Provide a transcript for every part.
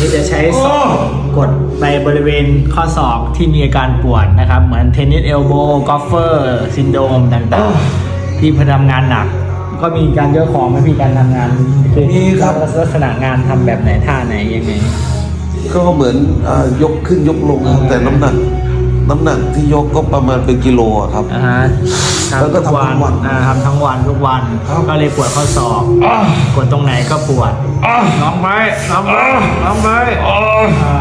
นี้จะใช้ศอกกดไปบริเวณข้อศอกที่มีอาการปวดนะครับ เหมือนเทนนิสเอลโบกอล์ฟเฟอร์ซินโดมต่างๆ ที่พอทำงานหนัก ก็มีการยกของไหมพี่การทำงานอมีครับ ลักษณะงานทำแบบไหนท่าไหนยังไง ก็เหมือนอายกขึ้นยกลงครับแต่น้ำหนัก น้ำหนักที่ยกก็ประมาณเป็นกิโลอะครับ อ่าฮะ แล้วก็ทุกวันทำทั้งวัน อ่าทำทั้งวันทุกวันครับก็เลยปวดข้อศอกกดตรงไหนก็ปวดน้องไม้น้องไม้น้องไม้อ่า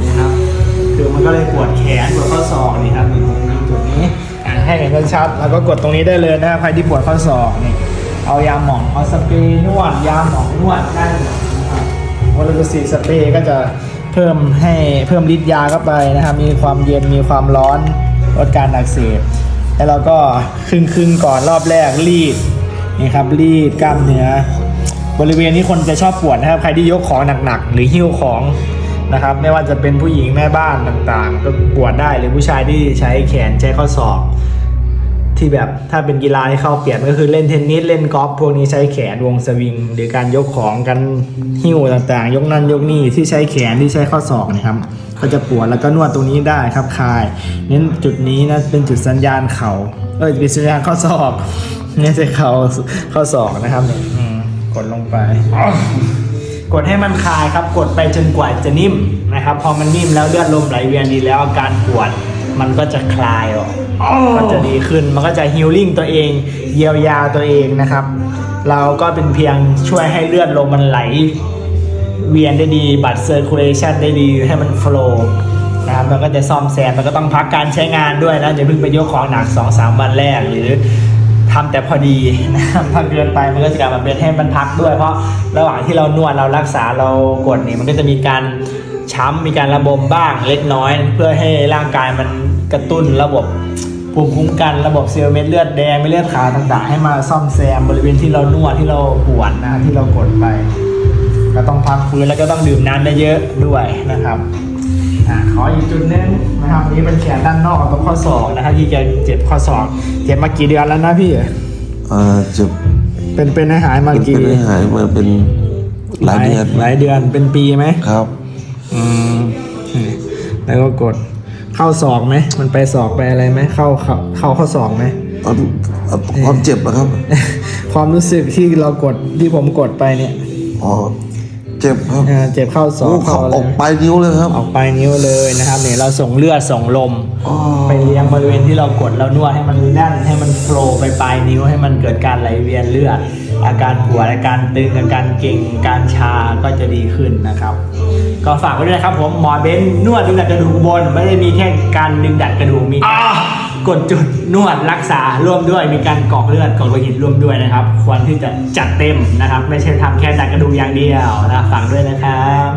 นี่ครับ คือมันก็เลยปวดแขนปวดข้อศอกนี่ครับอยู่ตรงนี้จุดนี้อ่าให้เห็นชัดๆแล้วก็กดตรงนี้ได้เลยนะครับใครที่ปวดข้อศอกนี่ เอายาหมองเอาสเปรย์นวดยาหมองนวดได้เลยนะครับวอลลูซีสเปรย์ก็จะเพิ่มให้เพิ่มฤทธิ์ยาเข้าไปนะครับ มีความเย็นมีความร้อนลดการอักเสบ แล้วเราก็ครึ่งครึ่งก่อนรอบแรกรีดนี่ครับรีดกล้ามเนื้อบริเวณนี้คนจะชอบปวดนะครับ ใครที่ยกของหนักๆหรือหิ้วของนะครับ ไม่ว่าจะเป็นผู้หญิงแม่บ้านต่างๆ ก็ปวดได้หรือผู้ชายที่ใช้แขนใช้ข้อศอก ที่แบบถ้าเป็นกีฬาที่เข้าเปลี่ยนก็คือเล่นเทนนิสเล่นกอล์ฟพวกนี้ใช้แขนวงสวิง หรือการยกของกันหิ้วต่างๆ ยกนั่นยกนี่ที่ใช้แขนที่ใช้ข้อศอกนะครับก็จะปวดแล้วก็นวดตรงนี้ได้ครับคลายเน้นจุดนี้นะเป็นจุดสัญญาณเข่าเอ้ยเป็นสัญญาณข้อศอกเนี่ยใช่เข่าข้อศอกนะครับเนี่ยอืมกดลงไป กดให้มันคลายครับ กดไปจนกว่าจะนิ่มนะครับ พอมันนิ่มแล้วเลือดลมไหลเวียนดีแล้วอาการปวดมันก็จะคลายออก ก็จะดีขึ้นมันก็จะฮิลลิ่งตัวเองเยียวยาตัวเองนะครับ เราก็เป็นเพียงช่วยให้เลือดลมมันไหล เวียนได้ดีบัตรเซอร์คูลเลชันได้ดีให้มันโฟล์นะครับมันก็จะซ่อมแซมมันก็ต้องพักการใช้งานด้วยนะอย่าเพิ่งไปยกของหนัก2อสามวันแรกหรือทำแต่พอดีนะครับถ้าเกินไปมันก็จะกลายมาเป็นให้มันพักด้วย เพราะระหว่างที่เรานวดเรารักษาเรากดนี่มันก็จะมีการช้ำมีการระบมบ้างเล็กน้อย เพื่อให้ร่างกายมันกระตุ้นระบบ ภูมิคุ้มกันระบบเซลล์เม็ดเลือดแดงเม็ดเลือดขาวต่างๆ ให้มาซ่อมแซมบริเวณที่เรานวดที่เราปวดนะครับที่เรากดไป ก็ต้องพักฟื้นแล้วก็ต้องดื่มน้ำได้เยอะด้วยนะครับอ่าขออีกจุดหนึงนะครับอันนี้เป็นแขนด้านนอกตรงข้อศอกนะครับที่จะเจ็บข้อศอกเจ็บมากี่เดือนแล้วนะพี่อ่าจะเป็นเป็นให้หายมาเป็นกี่เป็นให้หายมาเป็นหลายเดือนหลายเดือนเป็นปีไหมครับ อืมแล้วก็กด เข้าศอกไหมมันไปศอกไปอะไรไหมเข้าเข้าเข้าข้อศอกไหมเอาเอาความเจ็บนะครับ ความรู้สึกที่เรากดที่ผมกดไปเนี่ยอ๋อเจ็บครับอ่าเจ็บเข้าศอโอ้กเขาเข้าอะไรออกปลายนิ้วเลยครับ ออกปลายนิ้วเลยนะครับเนี่ยเราส่งเลือดส่งลมอ๋อไปเลี้ยงบริเวณที่เรากดแล้วนวดให้มันแน่นให้มันโฟลว์ไปปลายนิ้วให้มันเกิดการไหลเวียนเลือด อาการปวดอาการตึงอาการเก่งการชาก็จะดีขึ้นนะครับ ก็ฝากไว้ด้วยนะครับผมหมอเบ้นนวดดึงดัดกระดูกบนไม่ได้มีแค่การดึงดัดกระดูกมีการกดจุดนวดรักษาร่วมด้วยมีการกรอกเลือดกรอกโลหิตร่วมด้วยนะครับ ควรที่จะจัดเต็มนะครับ ไม่ใช่ทำแค่ดัดกระดูกอย่างเดียวนะฝากด้วยนะครับ